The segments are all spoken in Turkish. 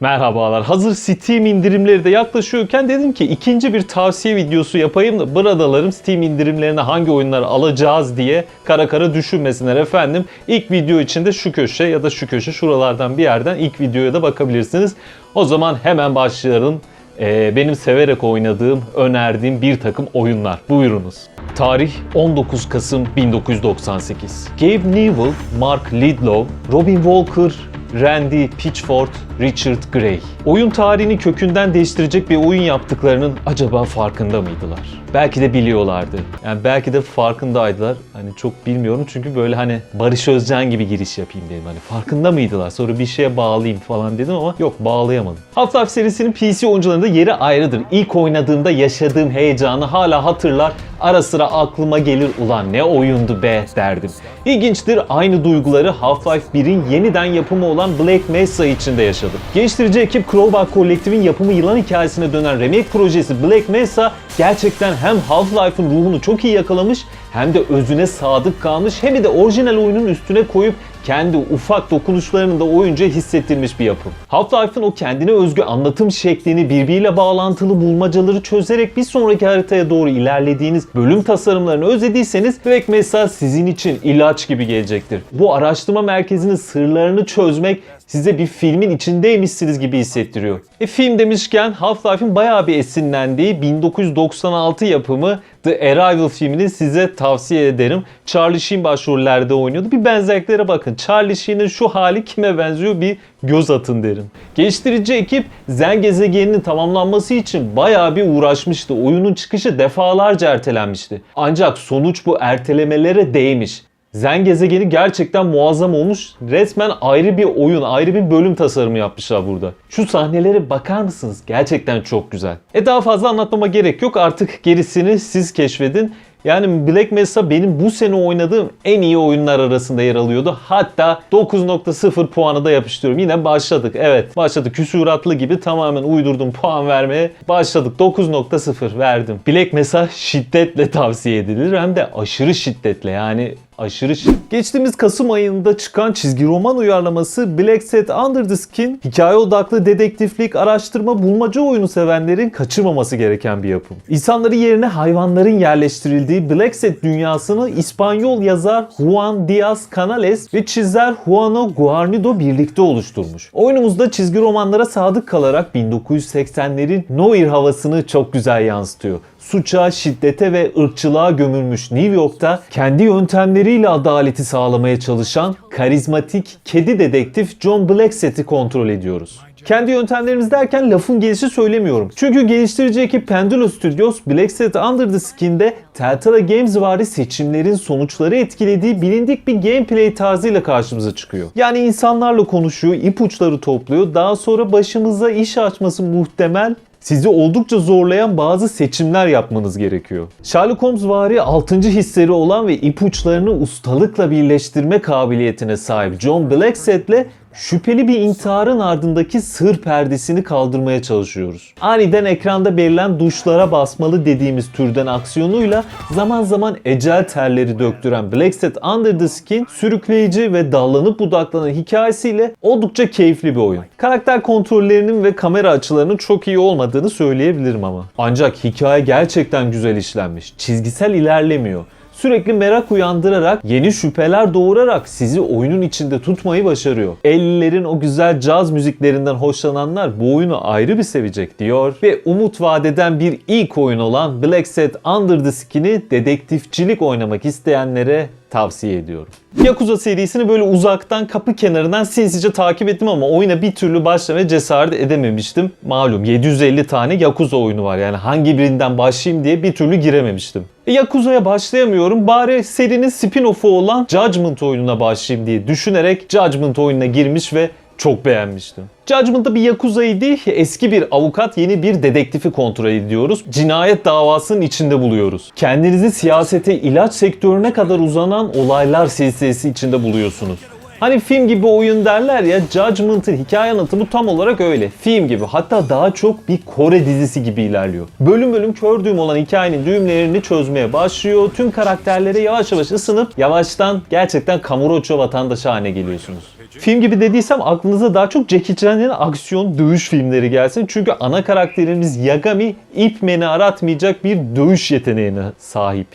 Merhabalar. Hazır Steam indirimleri de yaklaşıyorken dedim ki ikinci bir tavsiye videosu yapayım da bradalarım Steam indirimlerine hangi oyunları alacağız diye kara kara düşünmesinler efendim. İlk video içinde şu köşe ya da şu köşe şuralardan bir yerden ilk videoya da bakabilirsiniz. O zaman hemen başlayalım. Ee, benim severek oynadığım, önerdiğim bir takım oyunlar. Buyurunuz. Tarih 19 Kasım 1998. Gabe Newell, Mark Lidlow, Robin Walker, Randy Pitchford, Richard Gray. Oyun tarihini kökünden değiştirecek bir oyun yaptıklarının acaba farkında mıydılar? Belki de biliyorlardı. Yani belki de farkındaydılar. Hani çok bilmiyorum çünkü böyle hani Barış Özcan gibi giriş yapayım dedim. Hani farkında mıydılar? Sonra bir şeye bağlayayım falan dedim ama yok bağlayamadım. Half-Life serisinin PC oyuncularında yeri ayrıdır. İlk oynadığımda yaşadığım heyecanı hala hatırlar. Ara sıra aklıma gelir ulan ne oyundu be derdim. İlginçtir aynı duyguları Half-Life 1'in yeniden yapımı olan Black Mesa için de yaşadım. Geliştirici ekip Crowbar Collective'in yapımı yılan hikayesine dönen remake projesi Black Mesa gerçekten hem Half-Life'ın ruhunu çok iyi yakalamış hem de özüne sadık kalmış hem de orijinal oyunun üstüne koyup kendi ufak dokunuşlarını da oyuncuya hissettirmiş bir yapım. Half-Life'ın o kendine özgü anlatım şeklini birbiriyle bağlantılı bulmacaları çözerek bir sonraki haritaya doğru ilerlediğiniz bölüm tasarımlarını özlediyseniz Black Mesa sizin için ilaç gibi gelecektir. Bu araştırma merkezinin sırlarını çözmek size bir filmin içindeymişsiniz gibi hissettiriyor. E film demişken Half-Life'in bayağı bir esinlendiği 1996 yapımı The Arrival filmini size tavsiye ederim. Charlie Sheen başrollerde oynuyordu. Bir benzerliklere bakın. Charlie Sheen'in şu hali kime benziyor bir göz atın derim. Geliştirici ekip Zen gezegeninin tamamlanması için bayağı bir uğraşmıştı. Oyunun çıkışı defalarca ertelenmişti. Ancak sonuç bu ertelemelere değmiş. Zen gezegeni gerçekten muazzam olmuş. Resmen ayrı bir oyun, ayrı bir bölüm tasarımı yapmışlar burada. Şu sahnelere bakar mısınız? Gerçekten çok güzel. E daha fazla anlatmama gerek yok. Artık gerisini siz keşfedin. Yani Black Mesa benim bu sene oynadığım en iyi oyunlar arasında yer alıyordu. Hatta 9.0 puanı da yapıştırıyorum. Yine başladık. Evet başladık. Küsuratlı gibi tamamen uydurdum puan vermeye. Başladık. 9.0 verdim. Black Mesa şiddetle tavsiye edilir. Hem de aşırı şiddetle yani aşırı şi- Geçtiğimiz Kasım ayında çıkan çizgi roman uyarlaması Black Set Under the Skin, hikaye odaklı dedektiflik, araştırma, bulmaca oyunu sevenlerin kaçırmaması gereken bir yapım. İnsanları yerine hayvanların yerleştirildiği Black Set dünyasını İspanyol yazar Juan Diaz Canales ve çizer Juano Guarnido birlikte oluşturmuş. Oyunumuzda çizgi romanlara sadık kalarak 1980'lerin Noir havasını çok güzel yansıtıyor suça, şiddete ve ırkçılığa gömülmüş New York'ta kendi yöntemleriyle adaleti sağlamaya çalışan karizmatik kedi dedektif John Blacksett'i kontrol ediyoruz. Kendi yöntemlerimiz derken lafın gelişi söylemiyorum. Çünkü geliştirici ekip Pendulo Studios Blackset Under the Skin'de Telltale Games vari seçimlerin sonuçları etkilediği bilindik bir gameplay tarzıyla karşımıza çıkıyor. Yani insanlarla konuşuyor, ipuçları topluyor, daha sonra başımıza iş açması muhtemel sizi oldukça zorlayan bazı seçimler yapmanız gerekiyor. Sherlock Holmes vari 6. hisleri olan ve ipuçlarını ustalıkla birleştirme kabiliyetine sahip John Blacksett'le şüpheli bir intiharın ardındaki sır perdesini kaldırmaya çalışıyoruz. Aniden ekranda verilen duşlara basmalı dediğimiz türden aksiyonuyla zaman zaman ecel terleri döktüren Blackset Under the Skin sürükleyici ve dallanıp budaklanan hikayesiyle oldukça keyifli bir oyun. Karakter kontrollerinin ve kamera açılarının çok iyi olmadığını söyleyebilirim ama. Ancak hikaye gerçekten güzel işlenmiş. Çizgisel ilerlemiyor sürekli merak uyandırarak, yeni şüpheler doğurarak sizi oyunun içinde tutmayı başarıyor. 50'lerin o güzel caz müziklerinden hoşlananlar bu oyunu ayrı bir sevecek diyor ve umut vadeden bir ilk oyun olan Black Set Under the Skin'i dedektifçilik oynamak isteyenlere tavsiye ediyorum. Yakuza serisini böyle uzaktan kapı kenarından sinsice takip ettim ama oyuna bir türlü başlamaya cesaret edememiştim. Malum 750 tane Yakuza oyunu var yani hangi birinden başlayayım diye bir türlü girememiştim. E, Yakuza'ya başlayamıyorum bari serinin spin-off'u olan Judgment oyununa başlayayım diye düşünerek Judgment oyununa girmiş ve çok beğenmiştim. Judgment'ta bir Yakuza'yı değil, eski bir avukat yeni bir dedektifi kontrol ediyoruz. Cinayet davasının içinde buluyoruz. Kendinizi siyasete, ilaç sektörüne kadar uzanan olaylar silsilesi içinde buluyorsunuz. Hani film gibi oyun derler ya Judgment'ın hikaye anlatımı tam olarak öyle. Film gibi hatta daha çok bir Kore dizisi gibi ilerliyor. Bölüm bölüm kör düğüm olan hikayenin düğümlerini çözmeye başlıyor. Tüm karakterlere yavaş yavaş ısınıp yavaştan gerçekten Kamurocho vatandaşı haline geliyorsunuz. Film gibi dediysem aklınıza daha çok Jackie Chan'ın aksiyon dövüş filmleri gelsin. Çünkü ana karakterimiz Yagami Ip Man'i aratmayacak bir dövüş yeteneğine sahip.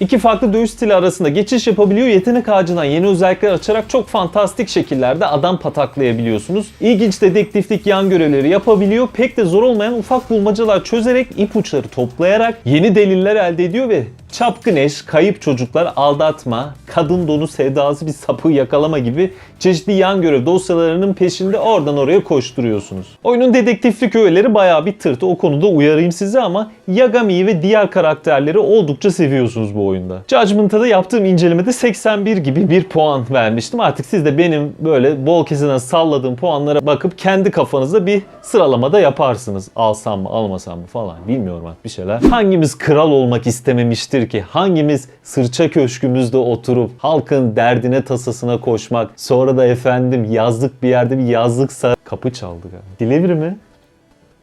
İki farklı dövüş stili arasında geçiş yapabiliyor. Yetenek ağacından yeni özellikler açarak çok fantastik şekillerde adam pataklayabiliyorsunuz. İlginç dedektiflik yan görevleri yapabiliyor. Pek de zor olmayan ufak bulmacalar çözerek ipuçları toplayarak yeni deliller elde ediyor ve çapkın eş, kayıp çocuklar, aldatma, kadın donu sevdası bir sapı yakalama gibi çeşitli yan görev dosyalarının peşinde oradan oraya koşturuyorsunuz. Oyunun dedektiflik öğeleri bayağı bir tırtı. O konuda uyarayım sizi ama Yagami'yi ve diğer karakterleri oldukça seviyorsunuz bu oyunda. Judgment'a da yaptığım incelemede 81 gibi bir puan vermiştim. Artık siz de benim böyle bol keseden salladığım puanlara bakıp kendi kafanızda bir sıralamada yaparsınız. Alsam mı almasam mı falan bilmiyorum artık bir şeyler. Hangimiz kral olmak istememiştir ki? Hangimiz sırça köşkümüzde oturup halkın derdine tasasına koşmak sonra da efendim yazlık bir yerde bir yazlıksa kapı çaldı galiba. Dilevir mi?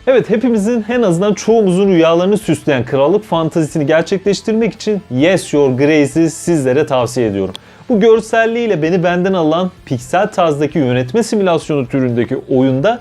Evet hepimizin en azından çoğumuzun rüyalarını süsleyen krallık fantazisini gerçekleştirmek için Yes Your Grace'i sizlere tavsiye ediyorum. Bu görselliğiyle beni benden alan piksel tarzdaki yönetme simülasyonu türündeki oyunda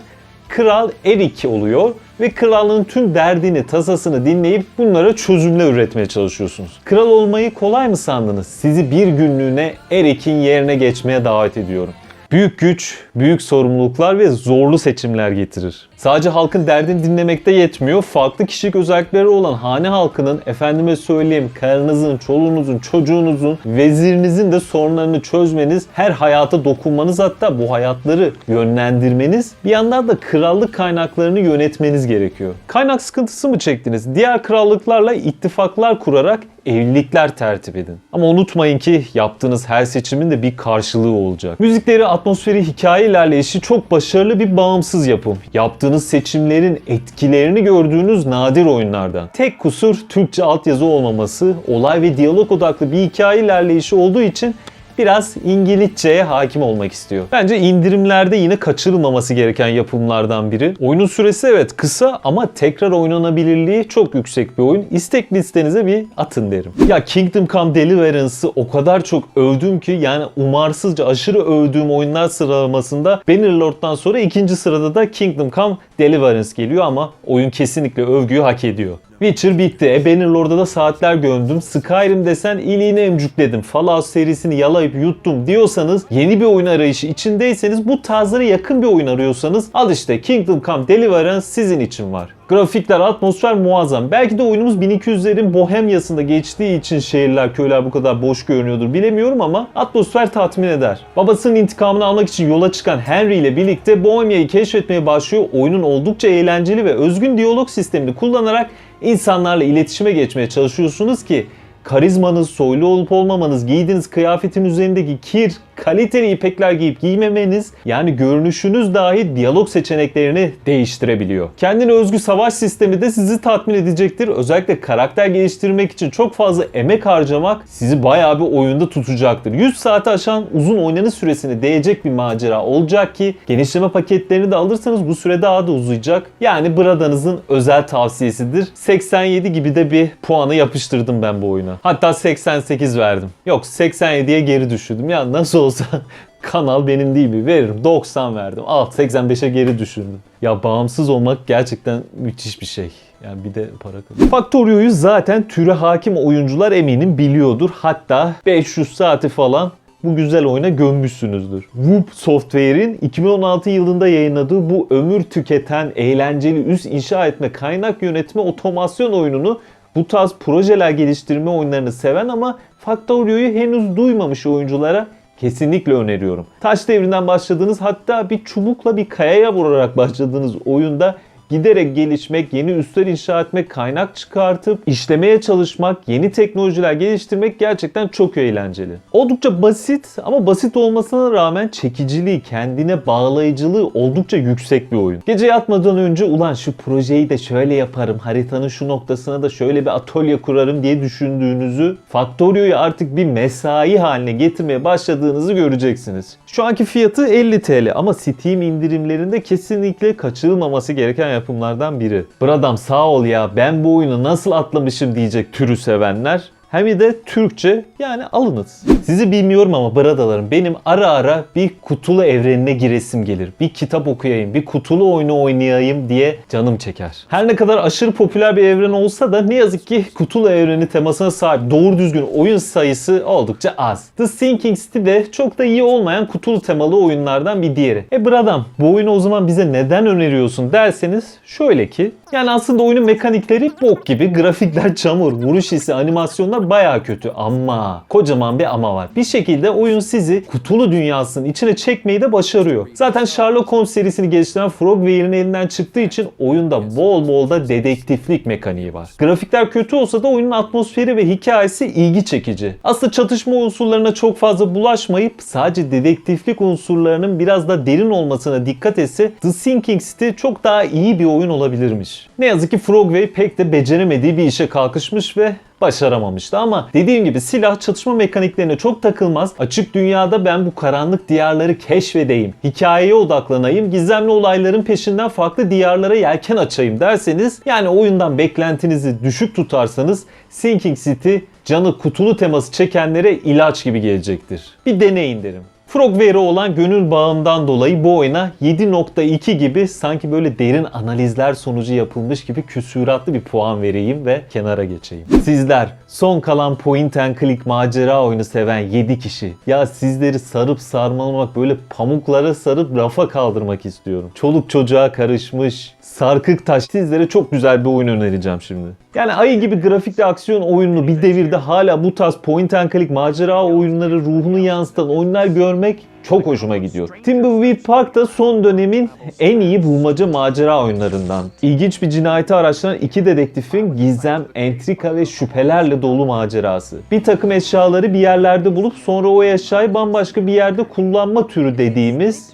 kral Erik oluyor ve krallığın tüm derdini, tasasını dinleyip bunlara çözümler üretmeye çalışıyorsunuz. Kral olmayı kolay mı sandınız? Sizi bir günlüğüne Erik'in yerine geçmeye davet ediyorum. Büyük güç, büyük sorumluluklar ve zorlu seçimler getirir. Sadece halkın derdini dinlemekte yetmiyor. Farklı kişilik özellikleri olan hane halkının, efendime söyleyeyim karınızın, çoluğunuzun, çocuğunuzun, vezirinizin de sorunlarını çözmeniz, her hayata dokunmanız hatta bu hayatları yönlendirmeniz, bir yandan da krallık kaynaklarını yönetmeniz gerekiyor. Kaynak sıkıntısı mı çektiniz? Diğer krallıklarla ittifaklar kurarak evlilikler tertip edin. Ama unutmayın ki yaptığınız her seçimin de bir karşılığı olacak. Müzikleri, atmosferi, hikaye ilerleyişi çok başarılı bir bağımsız yapım. Yaptığınız seçimlerin etkilerini gördüğünüz nadir oyunlardan. Tek kusur Türkçe altyazı olmaması, olay ve diyalog odaklı bir hikaye ilerleyişi olduğu için biraz İngilizceye hakim olmak istiyor. Bence indirimlerde yine kaçırılmaması gereken yapımlardan biri. Oyunun süresi evet kısa ama tekrar oynanabilirliği çok yüksek bir oyun. İstek listenize bir atın derim. Ya Kingdom Come Deliverance'ı o kadar çok övdüm ki yani umarsızca aşırı övdüğüm oyunlar sıralamasında Bannerlord'dan sonra ikinci sırada da Kingdom Come Deliverance geliyor ama oyun kesinlikle övgüyü hak ediyor. Witcher bitti. E Bannerlord'da da saatler gömdüm. Skyrim desen iliğini emcükledim. Fallout serisini yalayıp yuttum diyorsanız yeni bir oyun arayışı içindeyseniz bu tarzlara yakın bir oyun arıyorsanız al işte Kingdom Come Deliverance sizin için var. Grafikler, atmosfer muazzam. Belki de oyunumuz 1200'lerin Bohemya'sında geçtiği için şehirler, köyler bu kadar boş görünüyordur bilemiyorum ama atmosfer tatmin eder. Babasının intikamını almak için yola çıkan Henry ile birlikte Bohemya'yı keşfetmeye başlıyor. Oyunun oldukça eğlenceli ve özgün diyalog sistemini kullanarak insanlarla iletişime geçmeye çalışıyorsunuz ki karizmanız, soylu olup olmamanız, giydiğiniz kıyafetin üzerindeki kir, kaliteli ipekler giyip giymemeniz yani görünüşünüz dahi diyalog seçeneklerini değiştirebiliyor. Kendine özgü savaş sistemi de sizi tatmin edecektir. Özellikle karakter geliştirmek için çok fazla emek harcamak sizi bayağı bir oyunda tutacaktır. 100 saate aşan uzun oynanış süresine değecek bir macera olacak ki genişleme paketlerini de alırsanız bu süre daha da uzayacak. Yani Brada'nızın özel tavsiyesidir. 87 gibi de bir puanı yapıştırdım ben bu oyuna. Hatta 88 verdim. Yok 87'ye geri düşürdüm. Ya nasıl olsa kanal benim değil mi? Veririm. 90 verdim. Al 85'e geri düşürdüm. Ya bağımsız olmak gerçekten müthiş bir şey. Yani bir de para kazanıyor. Factorio'yu zaten türe hakim oyuncular eminim biliyordur. Hatta 500 saati falan bu güzel oyuna gömmüşsünüzdür. Whoop Software'in 2016 yılında yayınladığı bu ömür tüketen, eğlenceli üst inşa etme, kaynak yönetme, otomasyon oyununu bu tarz projeler geliştirme oyunlarını seven ama Factorio'yu henüz duymamış oyunculara kesinlikle öneriyorum. Taş devrinden başladığınız hatta bir çubukla bir kayaya vurarak başladığınız oyunda giderek gelişmek, yeni üsler inşa etmek, kaynak çıkartıp işlemeye çalışmak, yeni teknolojiler geliştirmek gerçekten çok eğlenceli. Oldukça basit ama basit olmasına rağmen çekiciliği, kendine bağlayıcılığı oldukça yüksek bir oyun. Gece yatmadan önce ulan şu projeyi de şöyle yaparım, haritanın şu noktasına da şöyle bir atölye kurarım diye düşündüğünüzü, Factorio'yu artık bir mesai haline getirmeye başladığınızı göreceksiniz. Şu anki fiyatı 50 TL ama Steam indirimlerinde kesinlikle kaçırılmaması gereken yapımlardan biri. Bradam sağ ol ya ben bu oyunu nasıl atlamışım diyecek türü sevenler hem de Türkçe yani alınız. Sizi bilmiyorum ama bradalarım benim ara ara bir kutulu evrenine giresim gelir. Bir kitap okuyayım, bir kutulu oyunu oynayayım diye canım çeker. Her ne kadar aşırı popüler bir evren olsa da ne yazık ki kutulu evreni temasına sahip doğru düzgün oyun sayısı oldukça az. The Sinking City de çok da iyi olmayan kutulu temalı oyunlardan bir diğeri. E bradam bu oyunu o zaman bize neden öneriyorsun derseniz şöyle ki yani aslında oyunun mekanikleri bok gibi. Grafikler çamur, vuruş hissi, animasyonlar baya kötü ama kocaman bir ama var. Bir şekilde oyun sizi kutulu dünyasının içine çekmeyi de başarıyor. Zaten Sherlock Holmes serisini geliştiren Frogware'in elinden çıktığı için oyunda bol bol da dedektiflik mekaniği var. Grafikler kötü olsa da oyunun atmosferi ve hikayesi ilgi çekici. Aslında çatışma unsurlarına çok fazla bulaşmayıp sadece dedektiflik unsurlarının biraz da derin olmasına dikkat etse The Sinking City çok daha iyi bir oyun olabilirmiş. Ne yazık ki Frogway pek de beceremediği bir işe kalkışmış ve başaramamıştı ama dediğim gibi silah çatışma mekaniklerine çok takılmaz. Açık dünyada ben bu karanlık diyarları keşfedeyim, hikayeye odaklanayım, gizemli olayların peşinden farklı diyarlara yelken açayım derseniz yani oyundan beklentinizi düşük tutarsanız Sinking City canı kutulu teması çekenlere ilaç gibi gelecektir. Bir deneyin derim. Frogware'e olan gönül bağımdan dolayı bu oyuna 7.2 gibi sanki böyle derin analizler sonucu yapılmış gibi küsuratlı bir puan vereyim ve kenara geçeyim. Sizler son kalan point and click macera oyunu seven 7 kişi. Ya sizleri sarıp sarmalamak böyle pamuklara sarıp rafa kaldırmak istiyorum. Çoluk çocuğa karışmış sarkık taş. Sizlere çok güzel bir oyun önereceğim şimdi. Yani ayı gibi grafikli aksiyon oyunlu bir devirde hala bu tarz point and click macera oyunları ruhunu yansıtan oyunlar görmek çok hoşuma gidiyor. Thimbleweed Park da son dönemin en iyi bulmaca macera oyunlarından. İlginç bir cinayeti araştıran iki dedektifin gizem, entrika ve şüphelerle dolu macerası. Bir takım eşyaları bir yerlerde bulup sonra o eşyayı bambaşka bir yerde kullanma türü dediğimiz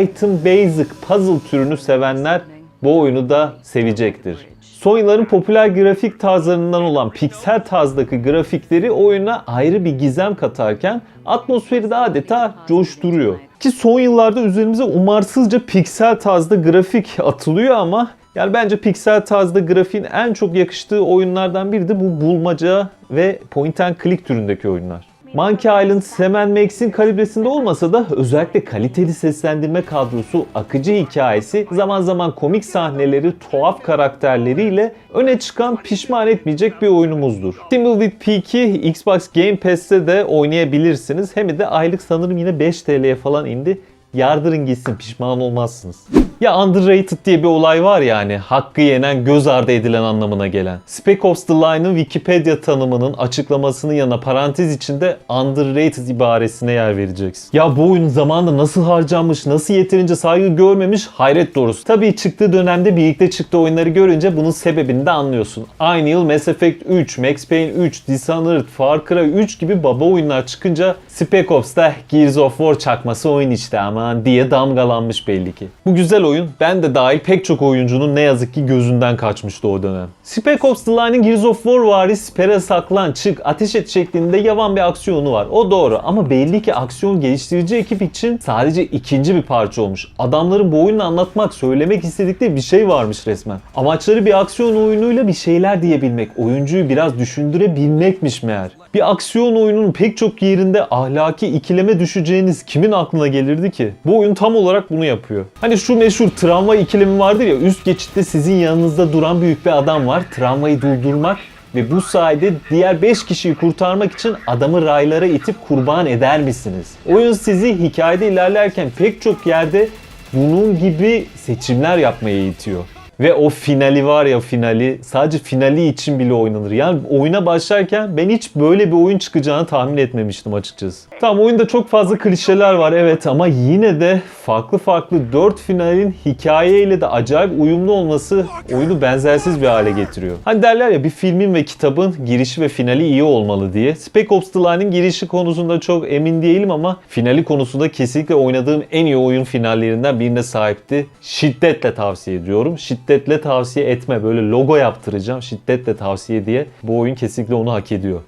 item basic puzzle türünü sevenler bu oyunu da sevecektir. Son yılların popüler grafik tarzlarından olan piksel tarzdaki grafikleri oyuna ayrı bir gizem katarken atmosferi de adeta coşturuyor. Ki son yıllarda üzerimize umarsızca piksel tarzda grafik atılıyor ama yani bence piksel tarzda grafiğin en çok yakıştığı oyunlardan biri de bu bulmaca ve point and click türündeki oyunlar. Monkey Island Sam Max'in kalibresinde olmasa da özellikle kaliteli seslendirme kadrosu, akıcı hikayesi, zaman zaman komik sahneleri, tuhaf karakterleriyle öne çıkan pişman etmeyecek bir oyunumuzdur. Thimbleweed Peak'i Xbox Game Pass'te de oynayabilirsiniz. Hem de aylık sanırım yine 5 TL'ye falan indi. Yardırın gitsin pişman olmazsınız. Ya underrated diye bir olay var yani hakkı yenen göz ardı edilen anlamına gelen. Spec Ops The Line'ın Wikipedia tanımının açıklamasının yanına parantez içinde underrated ibaresine yer vereceksin. Ya bu oyun zamanında nasıl harcanmış, nasıl yeterince saygı görmemiş hayret doğrusu. Tabii çıktığı dönemde birlikte çıktığı oyunları görünce bunun sebebini de anlıyorsun. Aynı yıl Mass Effect 3, Max Payne 3, Dishonored, Far Cry 3 gibi baba oyunlar çıkınca Spec Ops'ta Gears of War çakması oyun işte aman diye damgalanmış belli ki. Bu güzel oyun ben de dahil pek çok oyuncunun ne yazık ki gözünden kaçmıştı o dönem. Spec Ops The Line'in Gears of War vari sipere saklan, çık, ateş et şeklinde yavan bir aksiyonu var. O doğru ama belli ki aksiyon geliştirici ekip için sadece ikinci bir parça olmuş. Adamların bu oyunu anlatmak, söylemek istedikleri bir şey varmış resmen. Amaçları bir aksiyon oyunuyla bir şeyler diyebilmek, oyuncuyu biraz düşündürebilmekmiş meğer. Bir aksiyon oyununun pek çok yerinde ahlaki ikileme düşeceğiniz kimin aklına gelirdi ki? Bu oyun tam olarak bunu yapıyor. Hani şu meşhur travma ikilemi vardır ya üst geçitte sizin yanınızda duran büyük bir adam var. Travmayı durdurmak ve bu sayede diğer 5 kişiyi kurtarmak için adamı raylara itip kurban eder misiniz? Oyun sizi hikayede ilerlerken pek çok yerde bunun gibi seçimler yapmaya itiyor. Ve o finali var ya finali sadece finali için bile oynanır. Yani oyuna başlarken ben hiç böyle bir oyun çıkacağını tahmin etmemiştim açıkçası. Tamam oyunda çok fazla klişeler var evet ama yine de farklı farklı 4 finalin hikayeyle de acayip uyumlu olması oyunu benzersiz bir hale getiriyor. Hani derler ya bir filmin ve kitabın girişi ve finali iyi olmalı diye. Spec Ops The Line'in girişi konusunda çok emin değilim ama finali konusunda kesinlikle oynadığım en iyi oyun finallerinden birine sahipti. Şiddetle tavsiye ediyorum. Şiddetle tavsiye etme. Böyle logo yaptıracağım. Şiddetle tavsiye diye. Bu oyun kesinlikle onu hak ediyor.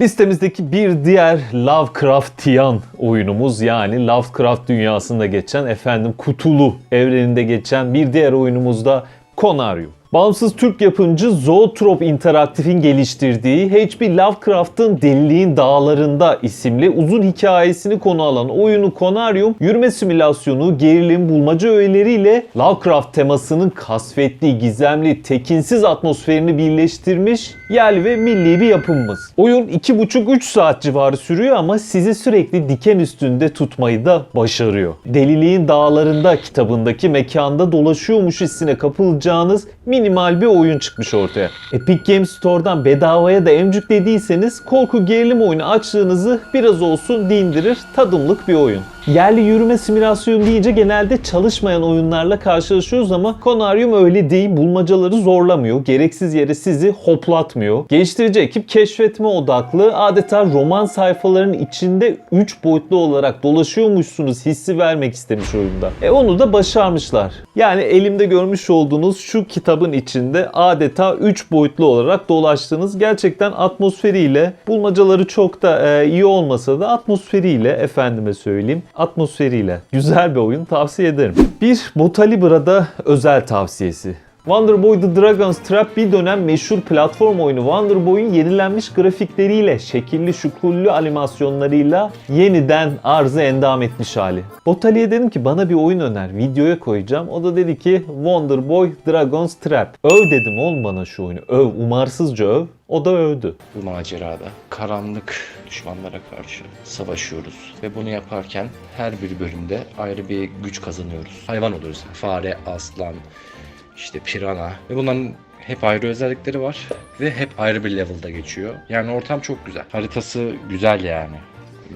Listemizdeki bir diğer Lovecraftian oyunumuz yani Lovecraft dünyasında geçen efendim kutulu evreninde geçen bir diğer oyunumuz da Conarium. Bağımsız Türk yapımcı Zoetrope Interactive'in geliştirdiği H.P. Lovecraft'ın Deliliğin Dağlarında isimli uzun hikayesini konu alan oyunu Conarium, yürüme simülasyonu, gerilim, bulmaca öğeleriyle Lovecraft temasının kasvetli, gizemli, tekinsiz atmosferini birleştirmiş yerli ve milli bir yapımımız. Oyun 2,5-3 saat civarı sürüyor ama sizi sürekli diken üstünde tutmayı da başarıyor. Deliliğin Dağlarında kitabındaki mekanda dolaşıyormuş hissine kapılacağınız minimal bir oyun çıkmış ortaya. Epic Games Store'dan bedavaya da emcük dediyseniz korku gerilim oyunu açtığınızı biraz olsun dindirir tadımlık bir oyun. Yerli yürüme simülasyonu deyince genelde çalışmayan oyunlarla karşılaşıyoruz ama Conarium öyle değil. Bulmacaları zorlamıyor. Gereksiz yere sizi hoplatmıyor. Geliştirici ekip keşfetme odaklı adeta roman sayfalarının içinde 3 boyutlu olarak dolaşıyormuşsunuz hissi vermek istemiş oyunda. E onu da başarmışlar. Yani elimde görmüş olduğunuz şu kitabın içinde adeta 3 boyutlu olarak dolaştığınız gerçekten atmosferiyle bulmacaları çok da e, iyi olmasa da atmosferiyle efendime söyleyeyim atmosferiyle güzel bir oyun tavsiye ederim. Bir Botalibra'da özel tavsiyesi. Wonder Boy The Dragon's Trap bir dönem meşhur platform oyunu Wonder Boy'un yenilenmiş grafikleriyle, şekilli şukullu animasyonlarıyla yeniden arzı endam etmiş hali. Botali'ye dedim ki bana bir oyun öner, videoya koyacağım. O da dedi ki Wonder Boy Dragon's Trap. Öv dedim oğlum bana şu oyunu, öv, umarsızca öv. O da övdü. Bu macerada karanlık düşmanlara karşı savaşıyoruz ve bunu yaparken her bir bölümde ayrı bir güç kazanıyoruz. Hayvan oluyoruz. Fare, aslan, işte pirana ve bunların hep ayrı özellikleri var ve hep ayrı bir level'da geçiyor. Yani ortam çok güzel. Haritası güzel yani.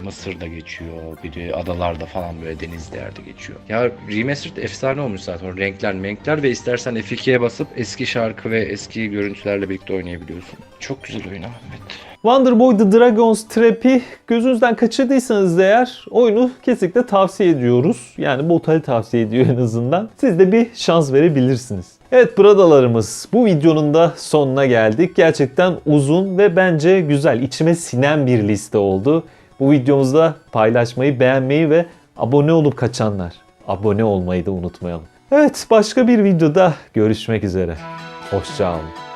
Mısır'da geçiyor, biri adalarda falan böyle denizli yerde geçiyor. Ya remastered efsane olmuş zaten o renkler menkler ve istersen F2'ye basıp eski şarkı ve eski görüntülerle birlikte oynayabiliyorsun. Çok güzel oyun Ahmet. Wonder Boy The Dragon's Trap'i gözünüzden kaçırdıysanız eğer oyunu kesinlikle tavsiye ediyoruz. Yani Botali tavsiye ediyor en azından. Siz de bir şans verebilirsiniz. Evet bradalarımız bu videonun da sonuna geldik. Gerçekten uzun ve bence güzel, içime sinen bir liste oldu. Bu videomuzda paylaşmayı, beğenmeyi ve abone olup kaçanlar. Abone olmayı da unutmayalım. Evet başka bir videoda görüşmek üzere. Hoşçakalın.